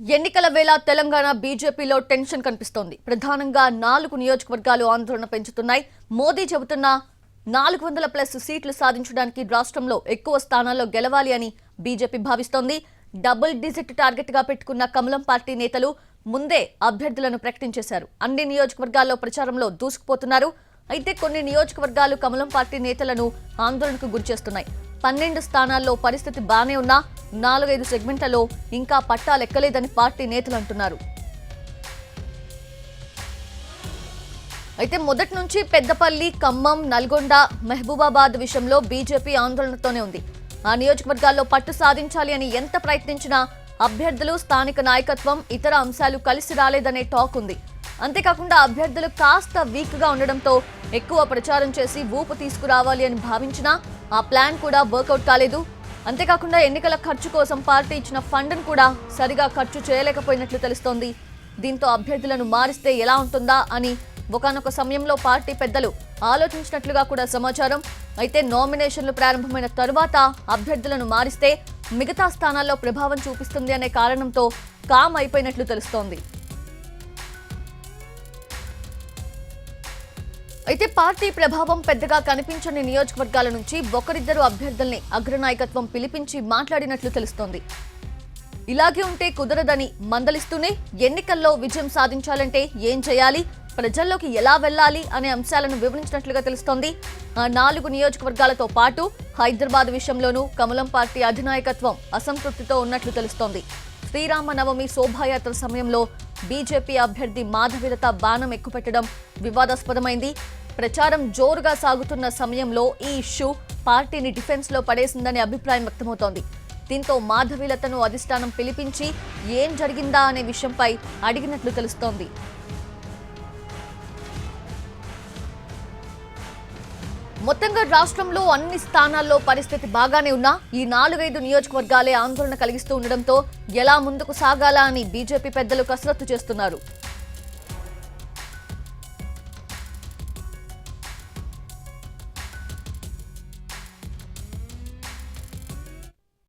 ఎన్నికల వేళ తెలంగాణ బీజేపీలో టెన్షన్ కనిపిస్తోంది. ప్రధానంగా నాలుగు నియోజకవర్గాలు ఆందోళన పెంచుతున్నాయి. మోదీ చెబుతున్న నాలుగు వందల ప్లస్ సీట్లు సాధించడానికి రాష్ట్రంలో ఎక్కువ స్థానాల్లో గెలవాలి అని బీజేపీ భావిస్తోంది. డబుల్ డిజిట్ టార్గెట్గా పెట్టుకున్న కమలం పార్టీ నేతలు ముందే అభ్యర్థులను ప్రకటించేశారు. అన్ని నియోజకవర్గాల్లో ప్రచారంలో దూసుకుపోతున్నారు. అయితే కొన్ని నియోజకవర్గాలు కమలం పార్టీ నేతలను ఆందోళనకు గురిచేస్తున్నాయి. పన్నెండు స్థానాల్లో పరిస్థితి బానే ఉన్నా నాలుగైదు సెగ్మెంట్లలో ఇంకా పట్టాలెక్కలేదని పార్టీ నేతలు అంటున్నారు. అయితే మొదటి నుంచి పెద్దపల్లి ఖమ్మం నల్గొండ మహబూబాబాద్ విషయంలో బీజేపీ ఆందోళనతోనే ఉంది. ఆ నియోజకవర్గాల్లో పట్టు సాధించాలి అని ఎంత ప్రయత్నించినా అభ్యర్థులు స్థానిక నాయకత్వం ఇతర అంశాలు కలిసి రాలేదనే టాక్ ఉంది. అంతేకాకుండా అభ్యర్థులు కాస్త వీక్గా ఉండడంతో ఎక్కువ ప్రచారం చేసి ఊపు తీసుకురావాలి అని భావించినా ఆ ప్లాన్ కూడా వర్కౌట్ కాలేదు. అంతేకాకుండా ఎన్నికల ఖర్చు కోసం పార్టీ ఇచ్చిన ఫండ్ను కూడా సరిగా ఖర్చు చేయలేకపోయినట్లు తెలుస్తోంది. దీంతో అభ్యర్థులను మారిస్తే ఎలా ఉంటుందా అని ఒకనొక సమయంలో పార్టీ పెద్దలు ఆలోచించినట్లుగా కూడా సమాచారం. అయితే నామినేషన్లు ప్రారంభమైన తరువాత అభ్యర్థులను మారిస్తే మిగతా స్థానాల్లో ప్రభావం చూపిస్తుంది అనే కారణంతో కామ్ అయిపోయినట్లు తెలుస్తోంది. అయితే పార్టీ ప్రభావం పెద్దగా కనిపించని నియోజకవర్గాల నుంచి ఒకరిద్దరు అభ్యర్థుల్ని అగ్రనాయకత్వం పిలిపించి మాట్లాడినట్లు తెలుస్తోంది. ఇలాగే ఉంటే కుదరదని మందలిస్తూనే ఎన్నికల్లో విజయం సాధించాలంటే ఏం చేయాలి? ప్రజల్లోకి ఎలా వెళ్ళాలి? అనే అంశాలను వివరించినట్లుగా తెలుస్తోంది. ఆ నాలుగు నియోజకవర్గాలతో పాటు హైదరాబాద్ విషయంలోనూ కమలం పార్టీ అధినాయకత్వం అసంతృప్తితో ఉన్నట్లు తెలుస్తోంది. శ్రీరామ నవమి శోభాయాత్ర సమయంలో బీజేపీ అభ్యర్థి మాధవిలత బాణం ఎక్కుపెట్టడం వివాదాస్పదమైంది. ప్రచారం జోరుగా సాగుతున్న సమయంలో ఈ ఇష్యూ పార్టీని డిఫెన్స్లో పడేసిందనే అభిప్రాయం వ్యక్తమవుతోంది. దీంతో మాధవీలతను అధిష్టానం పిలిపించి ఏం జరిగిందా అనే విషయంపై అడిగినట్లు తెలుస్తోంది. మొత్తంగా రాష్ట్రంలో అన్ని స్థానాల్లో పరిస్థితి బాగానే ఉన్నా ఈ నాలుగైదు నియోజకవర్గాలే ఆందోళన కలిగిస్తూ ఉండడంతో ఎలా ముందుకు సాగాలా అని బీజేపీ పెద్దలు కసరత్తు చేస్తున్నారు.